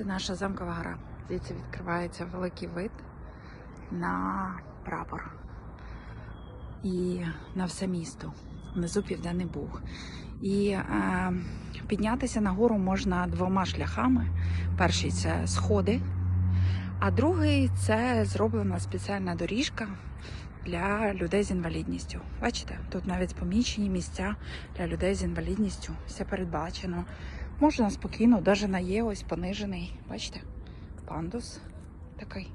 Це наша замкова гора. Звідси відкривається великий вид на прапор і на все місто. Внизу Південний Буг. І е, піднятися на гору можна двома шляхами. Перший це сходи, а другий це зроблена спеціальна доріжка для людей з інвалідністю. Бачите, тут навіть помічені місця для людей з інвалідністю. Все передбачено. Можна спокійно, навіть на є ось понижений. Бачите? Пандус такий,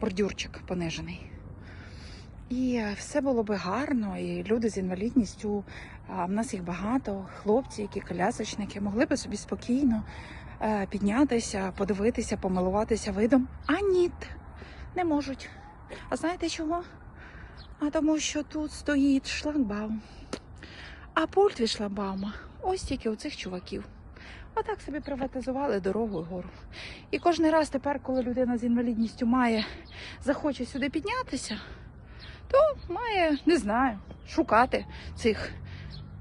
бордюрчик понижений. І все було би гарно, і люди з інвалідністю, в нас їх багато, хлопці, які колясочники, могли би собі спокійно е, піднятися, подивитися, помилуватися видом. А ні, не можуть. А знаєте чого? А тому що тут стоїть шлагбаум. А пульт від шлагбаума ось тільки у цих чуваків. Отак собі приватизували дорогу і гору. І кожен раз тепер, коли людина з інвалідністю має, захоче сюди піднятися, то має, не знаю, шукати цих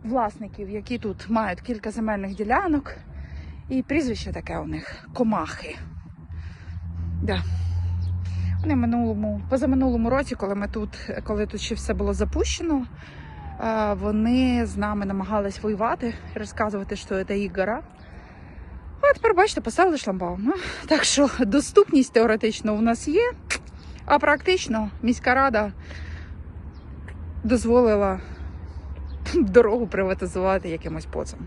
власників, які тут мають кілька земельних ділянок. І прізвище таке у них комахи. Да. Вони минулому, позаминулому році, коли ми тут, коли тут ще все було запущено, е, вони з нами намагались воювати, розказувати, що це їх гора. А тепер, бачите, поставили шламбаум. Ну, Так що доступність теоретично у нас є, а практично міська рада дозволила дорогу приватизувати якимось поцем.